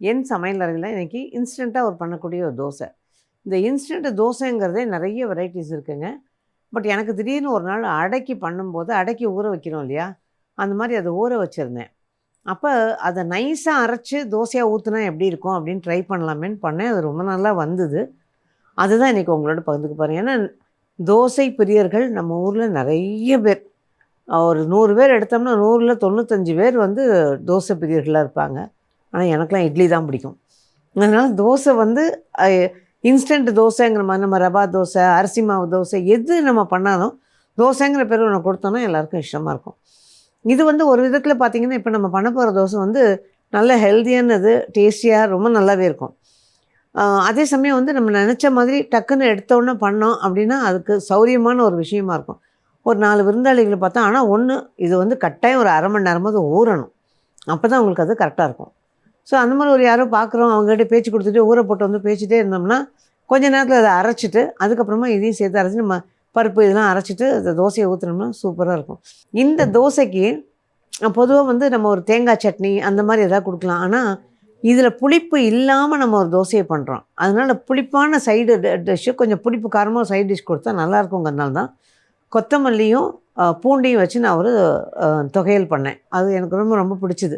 என் சமையல் அறையில் இன்றைக்கி இன்ஸ்டண்ட்டாக ஒரு பண்ணக்கூடிய ஒரு தோசை. இந்த இன்ஸ்டன்ட் தோசைங்கிறதே நிறைய வெரைட்டிஸ் இருக்குங்க. பட் எனக்கு திடீர்னு ஒரு நாள் அடக்கி பண்ணும்போது அடக்கி ஊற வைக்கிறோம் இல்லையா? அந்த மாதிரி அதை ஊற வச்சுருந்தேன். அப்போ அதை நைஸாக அரைச்சி தோசையாக ஊற்றுனா எப்படி இருக்கும் அப்படின்னு ட்ரை பண்ணலாமேன்னு பண்ணேன். அது ரொம்ப நல்லா வந்தது. அதுதான் இன்றைக்கி உங்களோட பகிர்ந்துக்க பாருங்கள் ஏன்னா தோசை பிரியர்கள் நம்ம ஊரில் நிறைய பேர். ஒரு நூறு பேர் எடுத்தோம்னா நூறில் தொண்ணூத்தஞ்சு பேர் வந்து தோசை பிரியர்களாக இருப்பாங்க. ஆனால் எனக்கெலாம் இட்லி தான் பிடிக்கும். அதனால் தோசை வந்து இன்ஸ்டன்ட் தோசைங்கிற மாதிரி நம்ம ரவா தோசை அரிசி மாவு தோசை எது நம்ம பண்ணாலும் தோசைங்கிற பேர் ஒன்று கொடுத்தோன்னா எல்லாருக்கும் இஷ்டமாக இருக்கும். இது வந்து ஒரு விதத்தில் பார்த்திங்கன்னா இப்போ நம்ம பண்ண போகிற தோசை வந்து நல்ல ஹெல்த்தியானது டேஸ்டியாக ரொம்ப நல்லாவே இருக்கும். அதே சமயம் வந்து நம்ம நினச்ச மாதிரி டக்குன்னு எடுத்தோன்னே பண்ணோம் அப்படின்னா அதுக்கு சௌரியமான ஒரு விஷயமா இருக்கும். ஒரு நாலு விருந்தாளிகளை பார்த்தா ஆனால் ஒன்று இது வந்து கட்டாயம் ஒரு அரை மணி நேரமாவது ஊறணும். அப்போ தான் உங்களுக்கு அது கரெக்டாக இருக்கும். ஸோ அந்த மாதிரி ஒரு யாரோ பார்க்குறோம் அவங்ககிட்ட பேச்சு கொடுத்துட்டு ஊற போட்டு வந்து பேசிட்டே இருந்தோம்னா கொஞ்ச நேரத்தில் அதை அரைச்சிட்டு அதுக்கப்புறமா இதையும் சேர்த்து அரைச்சி நம்ம பருப்பு இதெல்லாம் அரைச்சிட்டு அந்த தோசையை ஊற்றினோம்னா சூப்பராக இருக்கும். இந்த தோசைக்கு பொதுவாக வந்து நம்ம ஒரு தேங்காய் சட்னி அந்த மாதிரி எதாவது கொடுக்கலாம். ஆனால் இதில் புளிப்பு இல்லாமல் நம்ம ஒரு தோசையை பண்ணுறோம் அதனால் புளிப்பான சைடு டிஷ்ஷு கொஞ்சம் புளிப்பு காரமாக சைடு டிஷ் கொடுத்தா நல்லா இருக்குங்கிறதுனால தான் கொத்தமல்லியும் பூண்டையும் வச்சு நான் ஒரு தொகையல் பண்ணேன். அது எனக்கு ரொம்ப ரொம்ப பிடிச்சிது.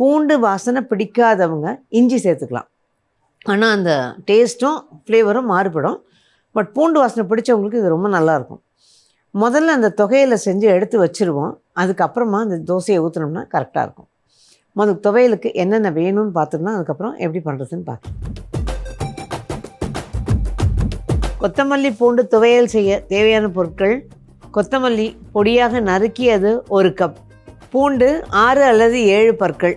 பூண்டு வாசனை பிடிக்காதவங்க இஞ்சி சேர்த்துக்கலாம். ஆனால் அந்த டேஸ்ட்டும் ஃப்ளேவரும் மாறுபடும். பட் பூண்டு வாசனை பிடிச்சவங்களுக்கு இது ரொம்ப நல்லாயிருக்கும். முதல்ல அந்த தொகையில் செஞ்சு எடுத்து வச்சுருவோம். அதுக்கப்புறமா அந்த தோசையை ஊற்றினோம்னா கரெக்டாக இருக்கும். முதல் துவையலுக்கு என்னென்ன வேணும்னு பார்த்துருந்தா அதுக்கப்புறம் எப்படி பண்ணுறதுன்னு பார்க்கலாம். கொத்தமல்லி பூண்டு துவையல் செய்ய தேவையான பொருட்கள். கொத்தமல்லி பொடியாக நறுக்கியது ஒரு கப் பூண்டு ஆறு அல்லது ஏழு பற்கள்.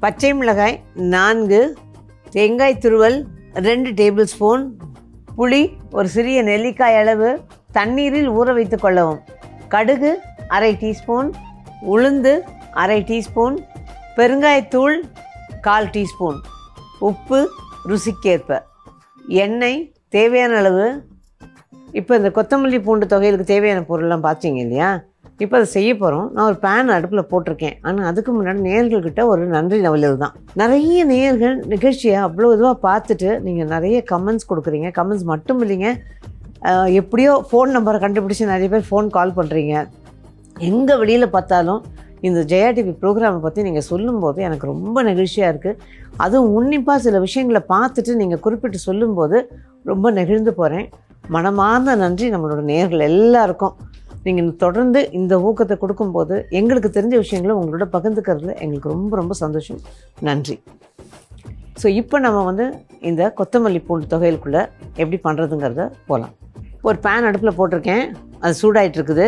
பச்சை மிளகாய் நான்கு தேங்காய் துருவல் ரெண்டு டேபிள் ஸ்பூன் புளி ஒரு சிறிய நெல்லிக்காய் அளவு தண்ணீரில் ஊற வைத்து கொள்ளவும். கடுகு அரை டீஸ்பூன் உளுந்து அரை டீஸ்பூன் பெருங்காயத்தூள் கால் டீஸ்பூன். உப்பு ருசிக்கேற்ப. எண்ணெய் தேவையான அளவு. இப்போ இந்த கொத்தமல்லி பூண்டு தொகையிலுக்கு தேவையான பொருள்லாம் பார்த்தீங்க இல்லையா? இப்போ அதை செய்ய போகிறோம் நான் ஒரு பேன் அடுப்பில் போட்டிருக்கேன். ஆனால் அதுக்கு முன்னாடி நேர்கள்கிட்ட ஒரு நன்றி நவலது தான் நிறைய நேர்கள் நிகழ்ச்சியை அவ்வளோ இதுவாக பார்த்துட்டு நீங்கள் நிறைய கமெண்ட்ஸ் கொடுக்குறீங்க. கமெண்ட்ஸ் மட்டும் இல்லைங்க. எப்படியோ ஃபோன் நம்பரை கண்டுபிடிச்சி நிறைய பேர் ஃபோன் கால் பண்ணுறீங்க எங்கே வெளியில் பார்த்தாலும் இந்த ஜெயா டிவி ப்ரோக்ராமை பற்றி நீங்கள் சொல்லும்போது எனக்கு ரொம்ப நெகிழ்ச்சியாக இருக்குது அதுவும் உன்னிப்பாக சில விஷயங்களை பார்த்துட்டு நீங்கள் குறிப்பிட்டு சொல்லும்போது ரொம்ப நெகிழ்ந்து போகிறேன் மனமார்ந்த நன்றி நம்மளோட நேர்கள் எல்லாருக்கும். நீங்கள் தொடர்ந்து இந்த ஊக்கத்தை கொடுக்கும்போது எங்களுக்கு தெரிஞ்ச விஷயங்களை உங்களோட பகிர்ந்துக்கிறதுல எங்களுக்கு ரொம்ப ரொம்ப சந்தோஷம். நன்றி. ஸோ இப்போ நம்ம வந்து இந்த கொத்தமல்லி பூண்டு தொகையிலுக்குள்ளே எப்படி பண்ணுறதுங்கிறத போகலாம் ஒரு பேன் அடுப்பில் போட்டிருக்கேன். அது சூடாயிட்டு இருக்குது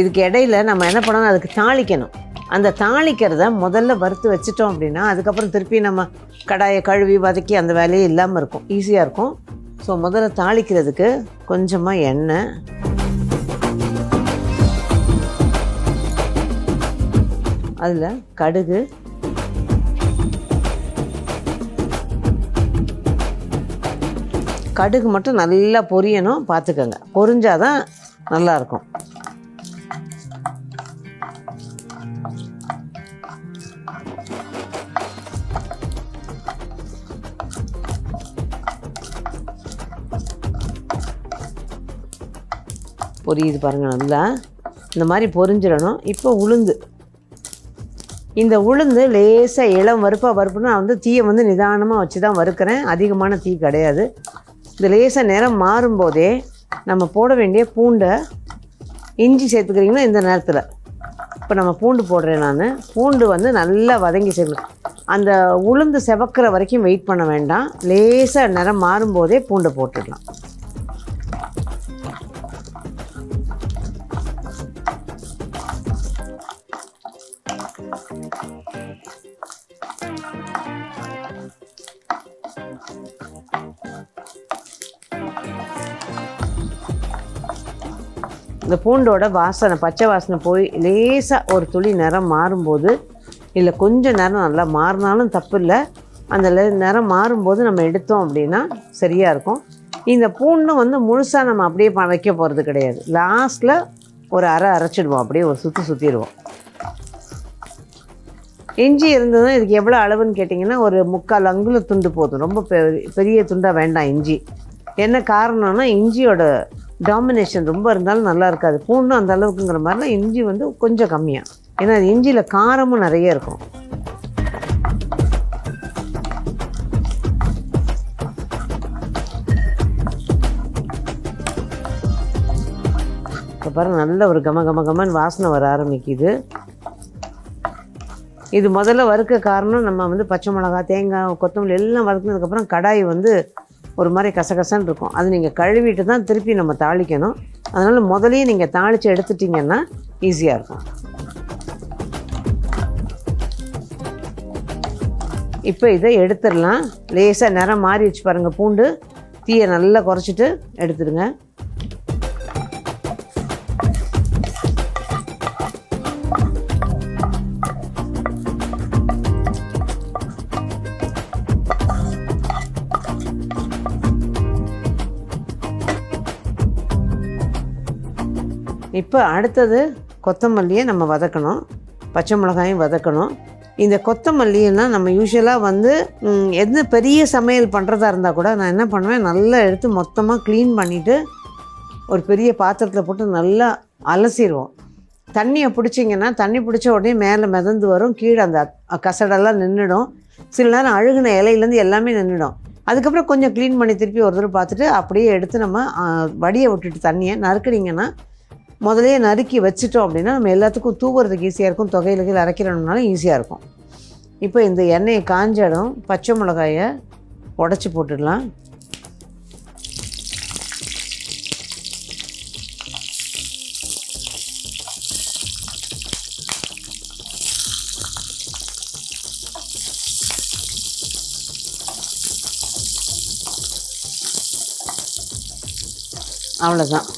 இதுக்கு இடையில நம்ம என்ன பண்ணணும்? அதுக்கு தாளிக்கணும். அந்த தாளிக்கிறத முதல்ல வறுத்து வச்சுட்டோம் அப்படின்னா அதுக்கப்புறம் திருப்பி நம்ம கடாயை கழுவி வதக்கி அந்த வேலையே இல்லாமல் இருக்கும். ஈஸியாக இருக்கும். ஸோ முதல்ல தாளிக்கிறதுக்கு கொஞ்சமாக எண்ணெய். அதில் கடுகு கடுகு மட்டும் நல்லா பொரியணும் பார்த்துக்கோங்க பொரிஞ்சாதான் நல்லாயிருக்கும். பொரியுது பாருங்கள் நல்லா. இந்த மாதிரி பொரிஞ்சிடணும். இப்போ உளுந்து. இந்த உளுந்து லேசாக இளம் வறுப்பாக வறுப்புனா வந்து தீயை வந்து நிதானமாக வச்சு தான் வறுக்கிறேன். அதிகமான தீ கிடையாது. இந்த லேசாக நேரம் மாறும்போதே நம்ம போட வேண்டிய பூண்டை இஞ்சி சேர்த்துக்கிறீங்கன்னா இந்த நேரத்தில்? இப்போ நம்ம பூண்டு போடுறேன் நான். பூண்டு வந்து நல்லா வதங்கி சேர்க்கணும். அந்த உளுந்து செவக்கிற வரைக்கும் வெயிட் பண்ண வேண்டாம். லேசாக நிறம் மாறும்போதே பூண்டை போட்டுடலாம். இந்த பூண்டோட வாசனை பச்சை வாசனை போய் லேசாக ஒரு துளி நிறம் மாறும்போது இல்லை கொஞ்சம் நேரம் நல்லா மாறினாலும் தப்பு இல்லை அந்த நேரம் நிறம் மாறும்போது நம்ம எடுத்தோம் அப்படின்னா சரியாக இருக்கும். இந்த பூண்டும் வந்து முழுசாக நம்ம அப்படியே வைக்க போகிறது கிடையாது. லாஸ்ட்டில் ஒரு அரை அரைச்சிடுவோம். அப்படியே ஒரு சுற்றி சுற்றிடுவோம் இஞ்சி இருந்ததுன்னா இதுக்கு எவ்வளோ அளவுன்னு கேட்டிங்கன்னா ஒரு முக்கால் அங்குல துண்டு போதும். ரொம்ப பெரிய துண்டாக வேண்டாம் இஞ்சி. என்ன காரணம்னா இஞ்சியோட டாமினேஷன் ரொம்ப இருந்தாலும் நல்லா இருக்காது. பூண்டும் அந்த அளவுக்குங்கிற மாதிரிலாம் இஞ்சி வந்து கொஞ்சம் கம்மியாக ஏன்னா இஞ்சியில் காரமும் நிறைய இருக்கும். இப்போ நல்ல ஒரு கம கம கமன்னு வாசனை வர ஆரம்பிக்குது. இது முதல்ல வறுக்க காரணம் நம்ம வந்து பச்சை மிளகா தேங்காய் கொத்தமல்லி எல்லாம் வறுக்கினதுக்கப்புறம் கடாய் வந்து ஒரு மாதிரி கசகசன்னு இருக்கும். அது நீங்கள் கழுவிட்டு தான் திருப்பி நம்ம தாளிக்கணும். அதனால் முதலையே நீங்கள் தாளித்து எடுத்துட்டிங்கன்னா ஈஸியாக இருக்கும். இப்போ இதை எடுத்துடலாம். லேசாக நிறம் மாறிடுச்சு பாருங்கள் பூண்டு. தீயை நல்லா குறைச்சிட்டு எடுத்துடுங்க. இப்போ அடுத்தது கொத்தமல்லியை நம்ம வதக்கணும். பச்சை மிளகாயும் வதக்கணும். இந்த கொத்தமல்லியெல்லாம் நம்ம யூஸ்வலாக வந்து எந்த பெரிய சமையல் பண்ணுறதா இருந்தால் கூட நான் என்ன பண்ணுவேன் நல்லா எடுத்து மொத்தமாக க்ளீன் பண்ணிவிட்டு ஒரு பெரிய பாத்திரத்தில் போட்டு நல்லா அலசிடுவோம் தண்ணியை பிடிச்சிங்கன்னா தண்ணி பிடிச்ச உடனே மேலே மிதந்து வரும். கீழே அந்த கசடெல்லாம் நின்றுடும் சில நேரம் அழுகுன இலையிலேருந்து எல்லாமே நின்றுடும் அதுக்கப்புறம் கொஞ்சம் க்ளீன் பண்ணி திருப்பி ஒரு தடவை பார்த்துட்டு அப்படியே எடுத்து நம்ம வடியை விட்டுட்டு தண்ணியை நறுக்குனீங்கன்னா முதலே நறுக்கி வச்சிட்டோம் அப்படின்னா நம்ம எல்லாத்துக்கும் தூவுறதுக்கு ஈஸியாக இருக்கும். தொகையில அரைக்கிறோம்னாலும் ஈஸியாக இருக்கும். இப்போ இந்த எண்ணெயை காஞ்ச இடம் பச்சை மிளகாயை உடச்சி போட்டுடலாம். அவ்வளோதான்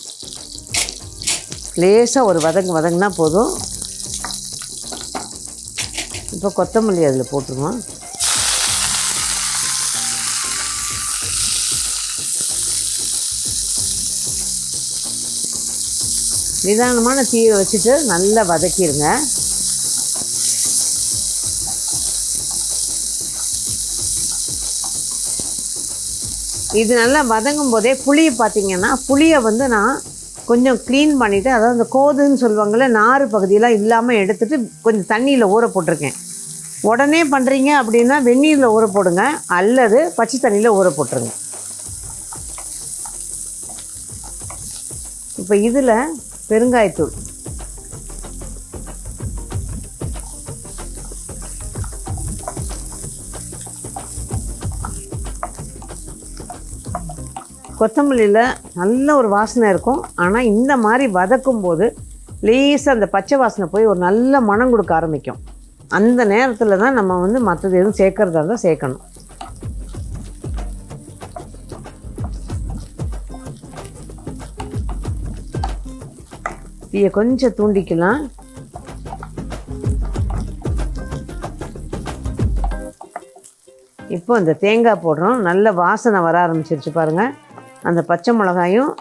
லேசாக ஒரு வதங்கு வதங்கினா போதும். இப்போ கொத்தமல்லி அதில் போட்டுருவோம். நிதானமான தீயை வச்சுட்டு நல்லா வதக்கிடுங்க இது நல்லா வதங்கும் போதே புளியை பார்த்தீங்கன்னா புளியை வந்து நான் கொஞ்சம் க்ளீன் பண்ணிவிட்டு அதாவது அந்த கோதுன்னு சொல்லுவாங்கள்ல நார் பகுதியெல்லாம் இல்லாமல் எடுத்துட்டு கொஞ்சம் தண்ணியில் ஊற போட்டிருக்கேன். உடனே பண்ணுறீங்க அப்படின்னா வெந்நீரில் ஊற போடுங்க அல்லது பச்சை தண்ணியில் ஊற போட்டுருங்க. இப்போ இதில் பெருங்காயத்தூள். கொத்தமல்லியில் நல்ல ஒரு வாசனை இருக்கும். ஆனால் இந்த மாதிரி வதக்கும் போது லேசாக அந்த பச்சை வாசனை போய் ஒரு நல்ல மனம் கொடுக்க ஆரம்பிக்கும். அந்த நேரத்தில் தான் நம்ம வந்து மற்றது எதுவும் சேர்க்கறதா இருந்தால் சேர்க்கணும். தீயை கொஞ்சம் தூண்டிக்கலாம். இப்போ இந்த தேங்காய் போடுறோம். நல்ல வாசனை வர ஆரம்பிச்சிருச்சு பாருங்கள் அந்த பச்சை மிளகாயும்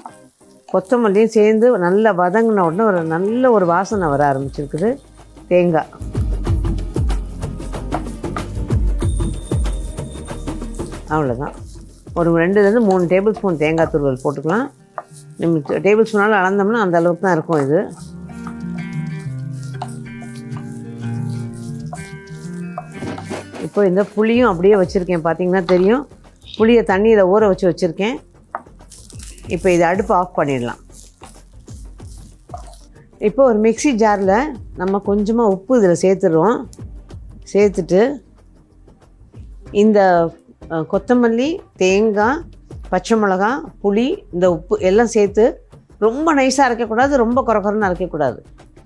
கொத்தமல்லியும் சேர்ந்து நல்லா வதங்கின உடனே ஒரு நல்ல ஒரு வாசனை வர ஆரம்பிச்சிருக்குது. தேங்காய். அவ்வளோதான் ஒரு ரெண்டுலேருந்து மூணு டேபிள் ஸ்பூன் தேங்காய் துருவல் போட்டுக்கலாம். நம்ம டேபிள் ஸ்பூனால் அளந்தோம்னா அந்த அளவுக்கு தான் இருக்கும் இது. இப்போ இந்த புளியும் அப்படியே வச்சுருக்கேன். பார்த்தீங்கன்னா தெரியும். புளியை தண்ணியில் ஊற வச்சு வச்சுருக்கேன். இப்போ இதை அடுப்பு ஆஃப் பண்ணிடலாம். இப்போ ஒரு மிக்ஸி ஜாரில் நம்ம கொஞ்சமாக உப்பு இதில் சேர்த்துடுறோம். சேர்த்துட்டு இந்த கொத்தமல்லி தேங்காய் பச்சை மிளகா புளி இந்த உப்பு எல்லாம் சேர்த்து ரொம்ப நைஸாக அரைக்கக்கூடாது ரொம்ப குறக்குறன்னு அரைக்கக்கூடாது.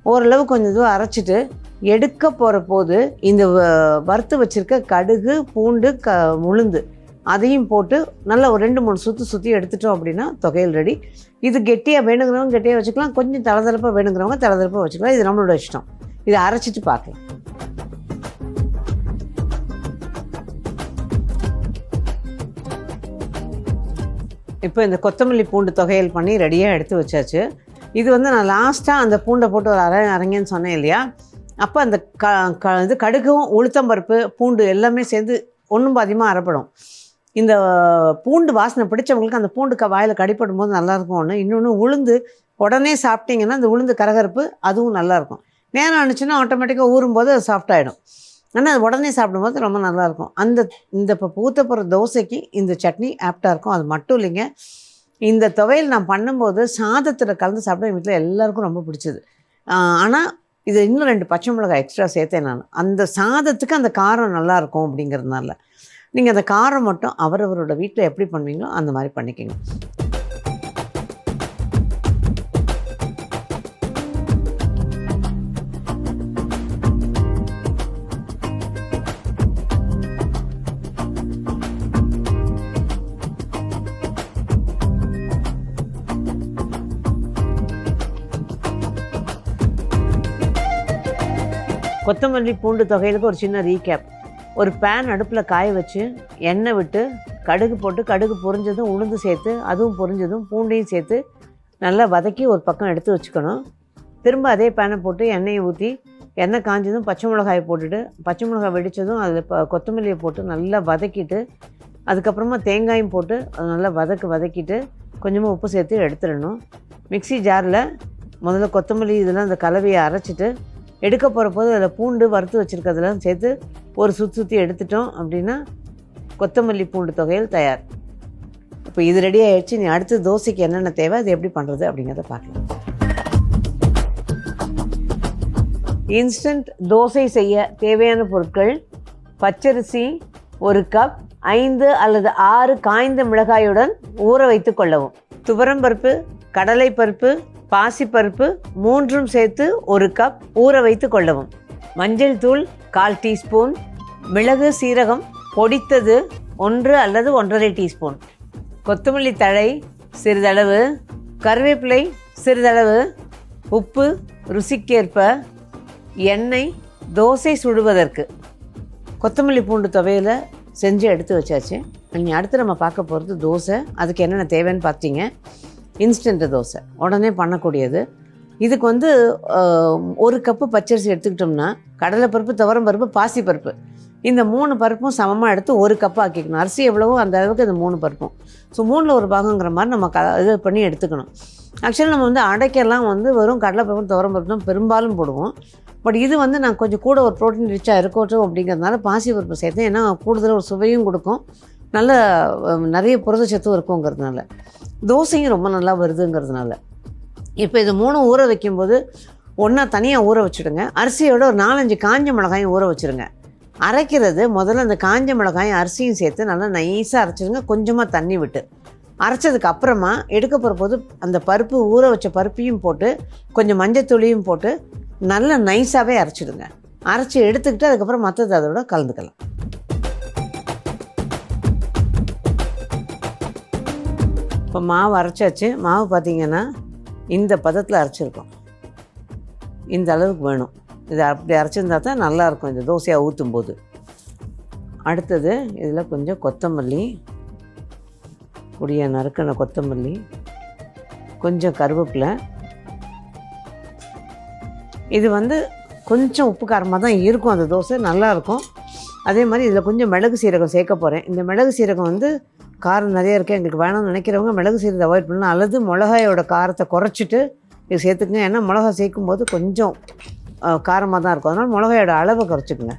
ஓரளவு கொஞ்சம் இதுவாக அரைச்சிட்டு எடுக்க போகிற போது இந்த வ- வறுத்து வச்சிருக்க கடுகு பூண்டு க உளுந்து அதையும் போட்டு நல்லா ஒரு ரெண்டு மூணு சுற்றி சுற்றி எடுத்துட்டோம் அப்படின்னா தொகையில் ரெடி இது கெட்டியாக வேணுங்கிறவங்க கெட்டியாக வச்சுக்கலாம். கொஞ்சம் தளதளப்பாக வேணுங்கிறவங்க தளதளப்பாக வச்சுக்கலாம். இது நம்மளோட இஷ்டம். இதை அரைச்சிட்டு பார்க்கலாம். இப்போ இந்த கொத்தமல்லி பூண்டு தொகையல் பண்ணி ரெடியாக எடுத்து வச்சாச்சு. இது வந்து நான் லாஸ்ட்டாக அந்த பூண்டை போட்டு ஒரு அரை அரைங்கன்னு சொன்னேன் இல்லையா? அப்போ அந்த க க இது கடுகும் உளுத்தம்பருப்பு பூண்டு எல்லாமே சேர்ந்து ஒன்றும் பாதியமாக அரைப்படும். இந்த பூண்டு வாசனை பிடிச்சவங்களுக்கு அந்த பூண்டு க வாயில் கடிப்படும் போது நல்லாயிருக்கும் ஒன்று இன்னொன்று உளுந்து உடனே சாப்பிட்டீங்கன்னா அந்த உளுந்து கரகரப்பு அதுவும் நல்லாயிருக்கும். நேரம் ஆனிச்சுன்னா ஆட்டோமேட்டிக்காக ஊறும்போது அது சாஃப்ட் ஆகிடும் ஆனால் அது உடனே சாப்பிடும்போது ரொம்ப நல்லாயிருக்கும். அந்த இந்த இப்போ ஊற்ற போகிற தோசைக்கு இந்த சட்னி ஆப்டாக இருக்கும். அது மட்டும் இல்லைங்க. இந்த துவையல் நான் பண்ணும்போது சாதத்தில் கலந்து சாப்பிட எங்கள் வீட்டில் எல்லாருக்கும் ரொம்ப பிடிச்சது. ஆனால் இது இன்னும் ரெண்டு பச்சை மிளகாய் எக்ஸ்ட்ரா சேர்த்தேன் நான். அந்த சாதத்துக்கு அந்த காரம் நல்லாயிருக்கும் அப்படிங்கிறதுனால. நீங்கள் அந்த காரம் மட்டும் அவரவரோட வீட்டில் எப்படி பண்ணுவீங்களோ அந்த மாதிரி பண்ணிக்கோங்க. கொத்தமல்லி பூண்டு தொகையிலுக்கு ஒரு சின்ன ரீகேப் ஒரு பேன் அடுப்பில் காய வச்சு எண்ணெய் விட்டு கடுகு போட்டு கடுகு பொரிஞ்சதும் உளுந்து சேர்த்து அதுவும் பொரிஞ்சதும் பூண்டையும் சேர்த்து நல்லா வதக்கி ஒரு பக்கம் எடுத்து வச்சுக்கணும். திரும்ப அதே பேனை போட்டு எண்ணெயை ஊற்றி எண்ணெய் காஞ்சதும் பச்சை மிளகாயை போட்டுட்டு பச்சை மிளகாய் வெடித்ததும் அதில் இப்போ கொத்தமல்லியை போட்டு நல்லா வதக்கிட்டு அதுக்கப்புறமா தேங்காயும் போட்டு அதை நல்லா வதக்கு வதக்கிட்டு கொஞ்சமாக உப்பு சேர்த்து எடுத்துடணும். மிக்ஸி ஜாரில் முதல்ல கொத்தமல்லி இதெல்லாம் அந்த கலவையை அரைச்சிட்டு எடுக்க போகிற போது அதில் பூண்டு வறுத்து வச்சுருக்கிறதுலாம் சேர்த்து ஒரு சுற்றி சுற்றி எடுத்துட்டோம் அப்படின்னா கொத்தமல்லி பூண்டு தொகையில் தயார். இப்போ இது ரெடி நீ அடுத்து தோசைக்கு என்னென்ன தேவை அது எப்படி பண்ணுறது அப்படிங்கிறத பார்க்கலாம். இன்ஸ்டன்ட் தோசை செய்ய தேவையான பொருட்கள் பச்சரிசி ஒரு கப் ஐந்து அல்லது ஆறு காய்ந்த மிளகாயுடன் ஊற வைத்து கொள்ளவும். துவரம்பருப்பு கடலைப்பருப்பு பாசிப்பருப்பு மூன்றும் சேர்த்து ஒரு கப் ஊற வைத்து கொள்ளவும். மஞ்சள் தூள் கால் டீஸ்பூன். மிளகு சீரகம் பொடித்தது ஒன்று அல்லது ஒன்றரை டீஸ்பூன். கொத்தமல்லி தழை சிறிதளவு. கருவேப்பிலை சிறிதளவு. உப்பு ருசிக்கேற்ப. எண்ணெய் தோசை சுடுவதற்கு. கொத்தமல்லி பூண்டு துவையில் செஞ்சு எடுத்து வச்சாச்சு. நீங்கள் அடுத்து நம்ம பார்க்க போகிறது தோசை. அதுக்கு என்னென்ன தேவைன்னு பார்த்தீங்க இன்ஸ்டன்ட் தோசை உடனே பண்ணக்கூடியது. இதுக்கு வந்து ஒரு கப்பு பச்சரிசி எடுத்துக்கிட்டோம்னா கடலைப்பருப்பு துவரம்பருப்பு பாசிப்பருப்பு இந்த மூணு பருப்பும் சமமாக எடுத்து ஒரு கப்பு ஆக்கிக்கணும். அரிசி எவ்வளவோ அந்த அளவுக்கு இந்த மூணு பருப்பும். ஸோ மூணில் ஒரு பாகங்கிற மாதிரி நம்ம க இது பண்ணி எடுத்துக்கணும். ஆக்சுவலி நம்ம வந்து அடைக்கெல்லாம் வந்து வெறும் துவரம் துவரம்பருப்பு தான் பெரும்பாலும் போடுவோம். பட் இது வந்து நான் கொஞ்சம் கூட ஒரு ப்ரோட்டீன் ரிச்சாக இருக்கட்டும் அப்படிங்கிறதுனால பாசி பருப்பு சேர்த்தேன் ஏன்னா கூடுதல் ஒரு சுவையும் கொடுக்கும். நல்ல நிறைய புரதச்சத்தும் இருக்குங்கிறதுனால. தோசையும் ரொம்ப நல்லா வருதுங்கிறதுனால. இப்போ இது மூணும் ஊற வைக்கும்போது ஒன்றா தனியாக ஊற வச்சுடுங்க. அரிசியோட ஒரு நாலஞ்சு காஞ்ச மிளகாயும் ஊற வச்சுருங்க அரைக்கிறது முதல்ல அந்த காஞ்ச மிளகாயும் அரிசியும் சேர்த்து நல்லா நைஸாக அரைச்சிடுங்க. கொஞ்சமாக தண்ணி விட்டு. அரைச்சதுக்கு அப்புறமா எடுக்க போகிற போது அந்த பருப்பு ஊற வச்ச பருப்பையும் போட்டு கொஞ்சம் மஞ்சத்தூளியும் போட்டு நல்லா நைஸாகவே அரைச்சிடுங்க. அரைச்சி எடுத்துக்கிட்டு அதுக்கப்புறம் மற்றது அதோட கலந்துக்கலாம். இப்போ மாவு அரைச்சாச்சு. மாவு பார்த்தீங்கன்னா இந்த பதத்தில் அரைச்சிருக்கோம். இந்த அளவுக்கு வேணும். இது அப்படி அரைச்சிருந்தா தான் நல்லாயிருக்கும். இந்த தோசையாக ஊற்றும் போது அடுத்தது இதில் கொஞ்சம் கொத்தமல்லி பொடியை நறுக்கின கொத்தமல்லி கொஞ்சம் கருவேப்பிலை. இது வந்து கொஞ்சம் உப்பு காரமாக தான் இருக்கும் அந்த தோசை. நல்லாயிருக்கும். அதே மாதிரி இதில் கொஞ்சம் மிளகு சீரகம் சேர்க்க போகிறேன் இந்த மிளகு சீரகம் வந்து காரம் நிறைய இருக்குது எங்களுக்கு வேணும்னு நினைக்கிறவங்க மிளகு சீரகத்தை அவாய்ட் பண்ணலாம். அல்லது மிளகாயோட காரத்தை குறைச்சிட்டு இது சேர்த்துக்குங்க. ஏன்னா மிளகா சேர்க்கும் போது கொஞ்சம் காரமாக தான் இருக்கும். அதனால் மிளகாயோட அளவை குறைச்சிக்கோங்க.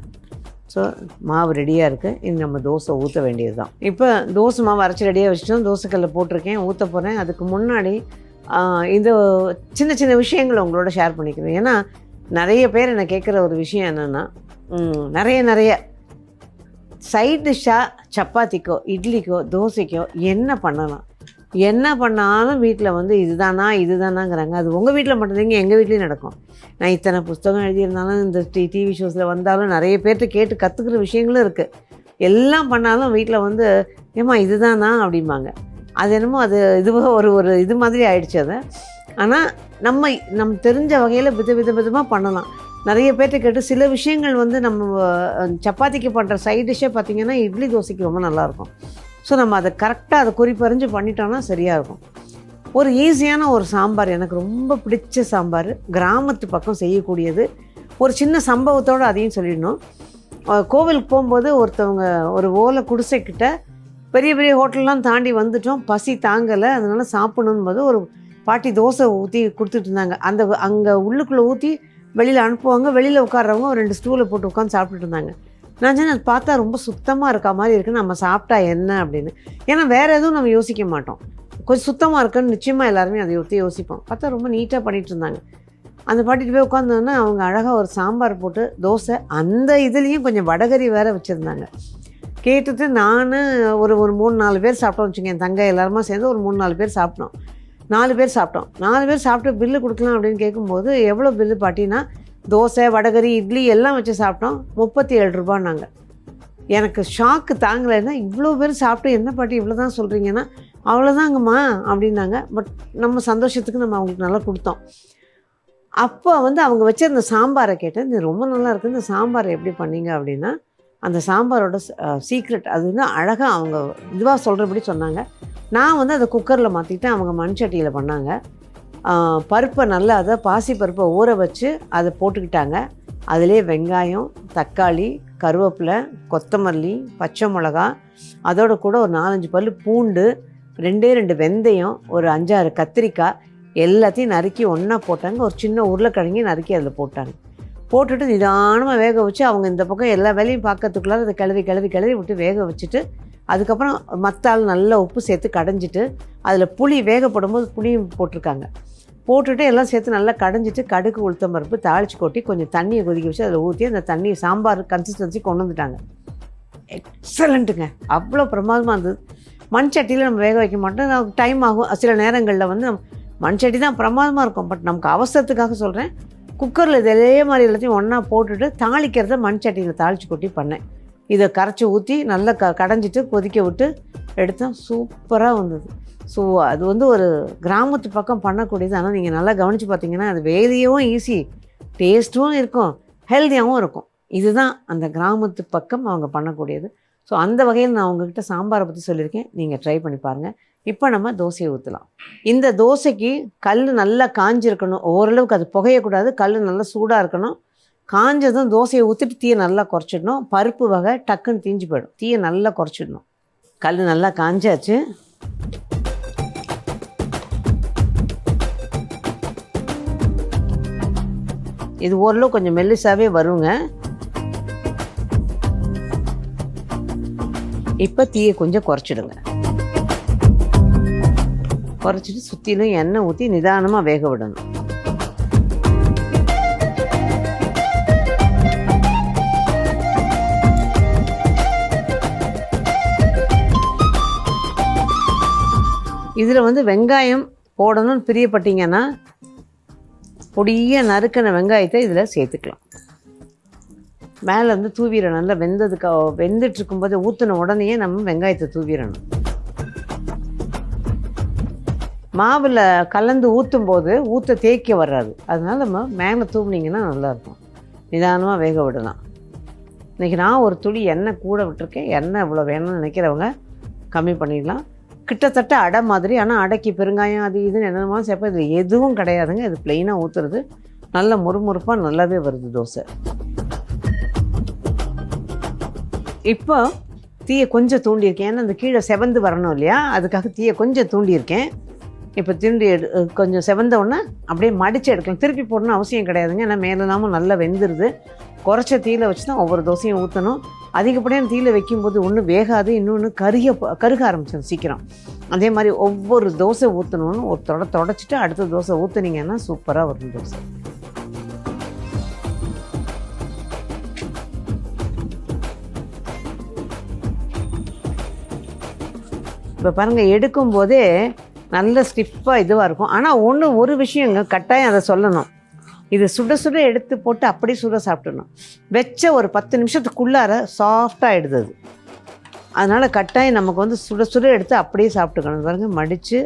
ஸோ மாவு ரெடியாக இருக்குது இது நம்ம தோசை ஊற்ற வேண்டியது தான் இப்போ தோசை மாவு அரைச்சி ரெடியாக வச்சுட்டோம். தோசைக்கல்ல போட்டிருக்கேன். ஊற்ற போகிறேன் அதுக்கு முன்னாடி இந்த சின்ன சின்ன விஷயங்களை உங்களோட ஷேர் பண்ணிக்கிறேன். ஏன்னா நிறைய பேர் என்னை கேட்குற ஒரு விஷயம் என்னென்னா நிறைய நிறைய சைட் டிஷ்ஷாக சப்பாத்திக்கோ இட்லிக்கோ தோசைக்கோ என்ன பண்ணலாம்? என்ன பண்ணாலும் வீட்டில் வந்து இதுதானா இதுதானாங்கிறாங்க. அது உங்கள் வீட்டில் மட்டும்தாங்க எங்கள் வீட்லேயும் நடக்கும். நான் இத்தனை புஸ்தகம் எழுதியிருந்தாலும் இந்த டி டிவி ஷோஸில் வந்தாலும் நிறைய பேர்கிட்ட கேட்டு கற்றுக்கிற விஷயங்களும் இருக்குது எல்லாம் பண்ணாலும் வீட்டில் வந்து ஏம்மா இதுதானா? அப்படிம்பாங்க. அது என்னமோ அது இதுவாக ஒரு ஒரு இது மாதிரி ஆயிடுச்சு அது. ஆனால் நம்ம நம்ம தெரிஞ்ச வகையில் வித வித விதமாக பண்ணலாம். நிறைய பேர்கிட்ட கேட்டு சில விஷயங்கள் வந்து நம்ம சப்பாத்திக்கு பண்ணுற சைட் டிஷ்ஷே பார்த்திங்கன்னா இட்லி தோசைக்கு ரொம்ப நல்லாயிருக்கும். ஸோ நம்ம அதை கரெக்டாக அதை குறிப்பறிஞ்சு பண்ணிட்டோம்னா சரியாக இருக்கும். ஒரு ஈஸியான ஒரு சாம்பார் எனக்கு ரொம்ப பிடிச்ச சாம்பார் கிராமத்து பக்கம் செய்யக்கூடியது. ஒரு சின்ன சம்பவத்தோடு அதையும் சொல்லிடணும். கோவிலுக்கு போகும்போது ஒருத்தவங்க ஒரு ஓலை குடிசைக்கிட்ட பெரிய பெரிய ஹோட்டல்லாம் தாண்டி வந்துட்டோம். பசி தாங்கலை அதனால சாப்பிடணும் போது ஒரு பாட்டி தோசை ஊற்றி கொடுத்துட்டு இருந்தாங்க. அந்த அங்கே உள்ளுக்குள்ளே ஊற்றி வெளியில் அனுப்புவாங்க. வெளியில் உட்காடுறவங்க ஒரு ரெண்டு ஸ்டூலை போட்டு உட்காந்து சாப்பிட்டுட்டு இருந்தாங்க. நான் சொன்னேன் அது பார்த்தா ரொம்ப சுத்தமாக இருக்க மாதிரி இருக்குது நம்ம சாப்பிட்டா என்ன? அப்படின்னு. ஏன்னா வேறு எதுவும் நம்ம யோசிக்க மாட்டோம். கொஞ்சம் சுத்தமாக இருக்குன்னு நிச்சயமாக எல்லாருமே அதை ஒத்தி யோசிப்போம். பார்த்தா ரொம்ப நீட்டாக பண்ணிகிட்டு இருந்தாங்க. அந்த பாட்டிட்டு போய் உட்காந்தோன்னா அவங்க அழகாக ஒரு சாம்பார் போட்டு தோசை அந்த இதுலேயும் கொஞ்சம் வடகரி வேறு வச்சுருந்தாங்க. கேட்டுட்டு நான் ஒரு ஒரு மூணு நாலு பேர் சாப்பிட்டோம் வச்சுக்கேன் என் தங்க எல்லாருமா சேர்ந்து ஒரு மூணு நாலு பேர் சாப்பிட்டோம். நாலு பேர் சாப்பிட்டோம். நாலு பேர் சாப்பிட்டு பில்லு கொடுக்கலாம் அப்படின்னு கேட்கும்போது எவ்வளோ பில்லு பாட்டினா தோசை வடகரி இட்லி எல்லாம் வச்சு சாப்பிட்டோம். முப்பத்தி ஏழு ரூபான்னாங்க. எனக்கு ஷாக்கு தாங்கலைன்னா இவ்வளோ பேர் சாப்பிட்டு என்ன பாட்டி இவ்வளோ தான் சொல்கிறீங்கன்னா அவ்வளோதாங்கம்மா அப்படின்னாங்க. பட் நம்ம சந்தோஷத்துக்கு நம்ம அவங்களுக்கு நல்லா கொடுத்தோம். அப்போ வந்து அவங்க வச்சிருந்த சாம்பாரை கேட்டேன். இது ரொம்ப நல்லா இருக்குது இந்த சாம்பாரை எப்படி பண்ணீங்க அப்படின்னா அந்த சாம்பாரோட சீக்ரெட் அது வந்து அழகாக அவங்க இதுவாக சொல்கிறபடி சொன்னாங்க. நான் வந்து அதை குக்கரில் மாற்றிக்கிட்டேன் அவங்க மண் சட்டியில் பண்ணாங்க பருப்பை நல்லா அதை பாசி பருப்பை ஊற வச்சு அதை போட்டுக்கிட்டாங்க. அதிலே வெங்காயம் தக்காளி கருவேப்பிலை கொத்தமல்லி பச்சை மிளகா அதோட கூட ஒரு நாலஞ்சு பல் பூண்டு ரெண்டே ரெண்டு வெந்தயம் ஒரு அஞ்சாறு கத்திரிக்காய் எல்லாத்தையும் நறுக்கி ஒன்றா போட்டாங்க. ஒரு சின்ன உருளைக்கிழங்கி நறுக்கி அதில் போட்டாங்க. போட்டுட்டு நிதானமாக வேக வச்சு அவங்க இந்த பக்கம் எல்லா வேலையும் பார்க்கறதுக்குள்ளார அதை கிளறி கிளறி கிளறி விட்டு வேக வச்சுட்டு அதுக்கப்புறம் மத்தால் நல்லா உப்பு சேர்த்து கடைஞ்சிட்டு அதில் புளி வேகப்படும் போது புளியும் போட்டிருக்காங்க. போட்டுட்டு எல்லாம் சேர்த்து நல்லா கடைஞ்சிட்டு கடுகு உளுத்தம் பருப்பு தாளிச்சு கொட்டி கொஞ்சம் தண்ணியை கொதிக்க வச்சு அதில் ஊற்றி அந்த தண்ணி சாம்பார் கன்சிஸ்டன்சி கொண்டு வந்துட்டாங்க. எக்ஸலண்ட்டுங்க அவ்வளோ பிரமாதமாக இருந்தது. மண் சட்டியில் நம்ம வேக வைக்க மாட்டோம். நமக்கு டைம் ஆகும். சில நேரங்களில் வந்து நம்ம மண் சட்டி தான் பிரமாதமாக இருக்கும். பட் நமக்கு அவசரத்துக்காக சொல்கிறேன் குக்கரில் இதே மாதிரி எல்லாத்தையும் ஒன்றா போட்டுட்டு தாளிக்கிறத மண் சட்டியில் தாளித்து கொட்டி பண்ணேன். இதை கரைச்சி ஊற்றி நல்லா க கடைஞ்சிட்டு கொதிக்க விட்டு எடுத்தேன் சூப்பராக வந்தது. ஸோ அது வந்து ஒரு கிராமத்து பக்கம் பண்ணக்கூடியது. ஆனால் நீங்கள் நல்லா கவனித்து பார்த்தீங்கன்னா அது வேலையும் ஈஸி டேஸ்ட்டும் இருக்கும் ஹெல்த்தியாகவும் இருக்கும். இதுதான் அந்த கிராமத்து பக்கம் அவங்க பண்ணக்கூடியது. ஸோ அந்த வகையில் நான் உங்ககிட்ட சாம்பாரை பற்றி சொல்லியிருக்கேன். நீங்கள் ட்ரை பண்ணி பாருங்கள் இப்போ நம்ம தோசையை ஊற்றலாம் இந்த தோசைக்கு கல் நல்லா காஞ்சிருக்கணும். ஓரளவுக்கு அது புகையக்கூடாது. கல் நல்லா சூடாக இருக்கணும். காஞ்சதும் தோசையை ஊற்றிட்டு தீயை நல்லா குறைச்சிடணும். பருப்பு வகை டக்குன்னு தீஞ்சு போயிடும். தீயை நல்லா குறைச்சிடணும். கல் நல்லா காஞ்சாச்சு. இது ஓரளவு கொஞ்சம் மெல்லிசாவே வருங்க. இப்போ தீயை கொஞ்சம் குறைச்சிடுங்க. குறைச்சிட்டு சுற்றிலும் எண்ணெய் ஊற்றி நிதானமாக வேக விடணும். இதில் வந்து வெங்காயம் போடணும்னு பிரியப்பட்டீங்கன்னா பொடிய நறுக்கின வெங்காயத்தை இதில் சேர்த்துக்கலாம். மேலே வந்து தூவிடணும் நல்லா வெந்ததுக்கு வெந்துட்டு இருக்கும்போது ஊற்றின உடனேயே நம்ம வெங்காயத்தை தூவிடணும் மாவில் கலந்து ஊற்றும் போது ஊற்ற தேய்க்க வராது அதனால நம்ம மேலே தூவுனீங்கன்னா நல்லாயிருக்கும். நிதானமாக வேக விடலாம். இன்றைக்கி நான் ஒரு துளி எண்ணெய் கூட விட்டுருக்கேன். எண்ணெய் இவ்வளோ வேணும்னு நினைக்கிறவங்க கம்மி பண்ணிடலாம். கிட்டத்தட்ட அடை மாதிரி. ஆனால் அடைக்கு பெருங்காயம் அது இதுன்னு என்னென்னமோ சேர்ப்போம் இது எதுவும் கிடையாதுங்க. இது ப்ளெயினாக ஊற்றுறது நல்ல முறுமுறுப்பாக நல்லாவே வருது தோசை. இப்போ தீயை கொஞ்சம் தூண்டியிருக்கேன். ஏன்னா அந்த கீழே செவந்து வரணும் இல்லையா? அதுக்காக தீயை கொஞ்சம் தூண்டியிருக்கேன். இப்போ திருண்டி எடு கொஞ்சம் செவந்தோடனே அப்படியே மடித்து எடுக்கலாம். திருப்பி போடணும்னு அவசியம் கிடையாதுங்க. ஏன்னா மேலெல்லாமும் நல்லா வெந்துருது. குறைச்ச தீயில வச்சு தான் ஒவ்வொரு தோசையும் ஊற்றணும் அதிகப்படியான தீயில வைக்கும்போது ஒன்று வேகாது இன்னொன்று கருக கருக ஆரம்பிச்சிடும் சீக்கிரம். அதே மாதிரி ஒவ்வொரு தோசை ஊற்றணும்னு ஒரு தொட தொடச்சிட்டு அடுத்த தோசை ஊற்றுனீங்கன்னா சூப்பராக வரும் தோசை. இப்போ பாருங்கள் எடுக்கும்போதே நல்ல ஸ்டிஃபாக இதுவாக இருக்கும். ஆனால் ஒன்று ஒரு விஷயங்க கட்டாயம் அதை சொல்லணும். இது சுட சுட எடுத்து போட்டு அப்படியே சுட சாப்பிடணும். வச்ச ஒரு பத்து நிமிஷத்துக்குள்ளார சாஃப்டாக அது. அதனால் கட்டாயம் நமக்கு வந்து சுட சுட எடுத்து அப்படியே சாப்பிட்டுக்கணும். பாருங்க மடித்து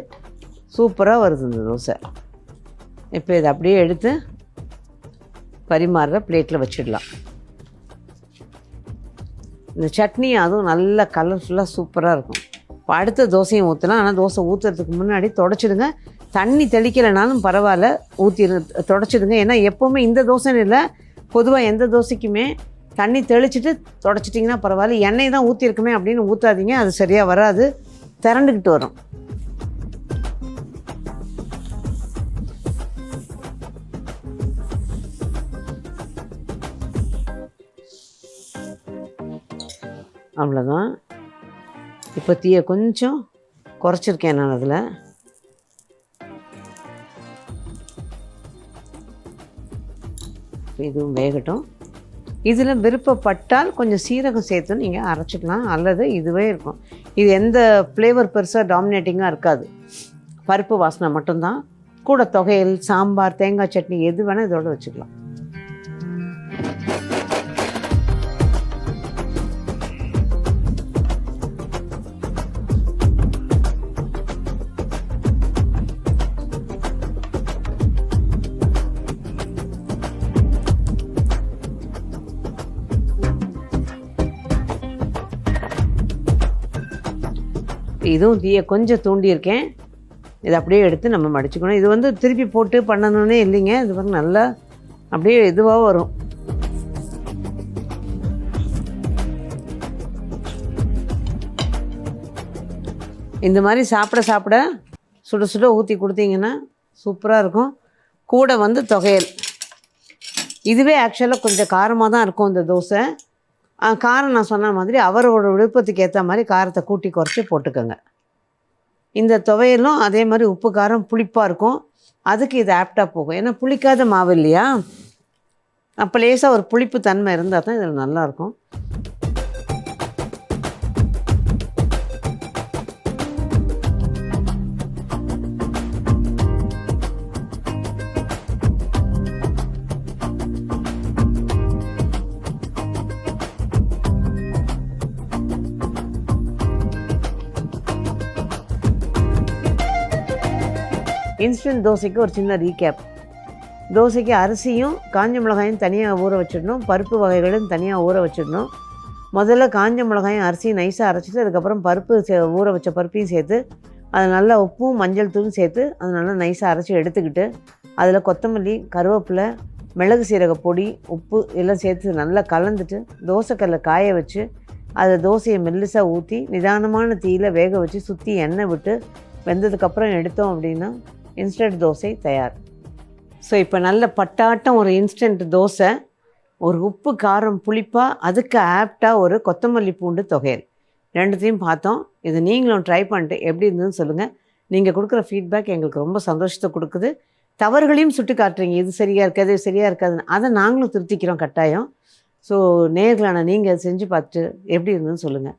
சூப்பராக வருது இந்த தோசை. இப்போ இதை அப்படியே எடுத்து பரிமாறுற பிளேட்டில் வச்சிடலாம். இந்த சட்னி அதுவும் நல்லா கலர்ஃபுல்லாக சூப்பராக இருக்கும். இப்போ அடுத்த தோசையும் ஊற்றலாம் ஆனால் தோசை ஊற்றுறதுக்கு முன்னாடி தொடச்சிடுங்க. தண்ணி தெளிக்கலைனாலும் பரவாயில்ல ஊற்றி தொடச்சிடுங்க. ஏன்னா எப்போவுமே இந்த தோசைன்னு இல்லை பொதுவாக எந்த தோசைக்குமே தண்ணி தெளிச்சிட்டு தொடச்சிட்டிங்கன்னா பரவாயில்ல. எண்ணெய் தான் ஊற்றிருக்குமே அப்படின்னு ஊற்றாதீங்க அது சரியாக வராது. திரண்டுக்கிட்டு வரும். அவ்வளோதான் இப்போ தீயை கொஞ்சம் குறைச்சிருக்கேன் நான் அதில். இதுவும் வேகட்டும். இதில் விருப்பப்பட்டால் கொஞ்சம் சீரகம் சேர்த்து நீங்கள் அரைச்சிக்கலாம். அல்லது இதுவே இருக்கும். இது எந்த ஃப்ளேவர் பெருசாக டாமினேட்டிங்காக இருக்காது. பருப்பு வாசனை மட்டும்தான். கூட தொகையல் சாம்பார் தேங்காய் சட்னி எது வேணால் இதோட வச்சுக்கலாம். இதுவும் தீயை கொஞ்சம் தூண்டியிருக்கேன். இதை அப்படியே எடுத்து நம்ம மடிச்சுக்கணும். இது வந்து திருப்பி போட்டு பண்ணணுன்னே இல்லைங்க. இது வந்து நல்லா அப்படியே இதுவாக வரும். இந்த மாதிரி சாப்பிட சாப்பிட சுட சுட ஊற்றி கொடுத்தீங்கன்னா சூப்பராக இருக்கும். கூட வந்து தொகையல். இதுவே ஆக்சுவலாக கொஞ்சம் காரமாக தான் இருக்கும் இந்த தோசை. காரம் நான் சொன்ன மாதிரி அவரோட விருப்பத்துக்கு ஏற்ற மாதிரி காரத்தை கூட்டி குறைச்சி போட்டுக்கோங்க. இந்த துவையலும் அதே மாதிரி உப்பு காரம் புளிப்பாக இருக்கும். அதுக்கு இது ஆப்டாக போகும். ஏன்னா புளிக்காத மாவு இல்லையா? அப்போ லேசாக ஒரு புளிப்பு தன்மை இருந்தால் தான் இதில் நல்லாயிருக்கும் இன்ஸ்டன்ட் தோசைக்கு ஒரு சின்ன ரீகேப் தோசைக்கு அரிசியும் காஞ்ச மிளகாயும் தனியாக ஊற வச்சிடணும். பருப்பு வகைகளும் தனியாக ஊற வச்சிடணும். முதல்ல காஞ்ச மிளகாயும் அரிசியும் நைஸாக அரைச்சிட்டு அதுக்கப்புறம் பருப்பு சே ஊற வச்ச பருப்பையும் சேர்த்து அதை நல்லா உப்பும் மஞ்சள் தூளும் சேர்த்து அது நல்லா நைஸாக அரைச்சி எடுத்துக்கிட்டு அதில் கொத்தமல்லி கருவேப்பிலை மிளகு சீரக பொடி உப்பு எல்லாம் சேர்த்து நல்லா கலந்துட்டு தோசைக்கல்ல காய வச்சு அதை தோசையை மெல்லிசாக ஊற்றி நிதானமான தீயில் வேக வச்சு சுற்றி எண்ணெய் விட்டு வெந்ததுக்கப்புறம் எடுத்தோம் அப்படின்னா இன்ஸ்டன்ட் தோசை தயார். ஸோ இப்போ நல்ல பட்டாட்டம் ஒரு இன்ஸ்டன்ட் தோசை ஒரு உப்பு காரம் புளிப்பாக அதுக்கு ஆப்டாக ஒரு கொத்தமல்லி பூண்டு தொகையல். ரெண்டுத்தையும் பார்த்தோம். இதை நீங்களும் ட்ரை பண்ணிட்டு எப்படி இருந்ததுன்னு சொல்லுங்கள் நீங்கள் கொடுக்குற ஃபீட்பேக் எங்களுக்கு ரொம்ப சந்தோஷத்தை கொடுக்குது. தவறுகளையும் சுட்டு காட்டுறீங்க இது சரியாக இருக்காது இது சரியாக இருக்காதுன்னு. அதை நாங்களும் திருத்திக்கிறோம் கட்டாயம். ஸோ நேர்களான நீங்கள் செஞ்சு பார்த்துட்டு எப்படி இருந்ததுன்னு சொல்லுங்கள்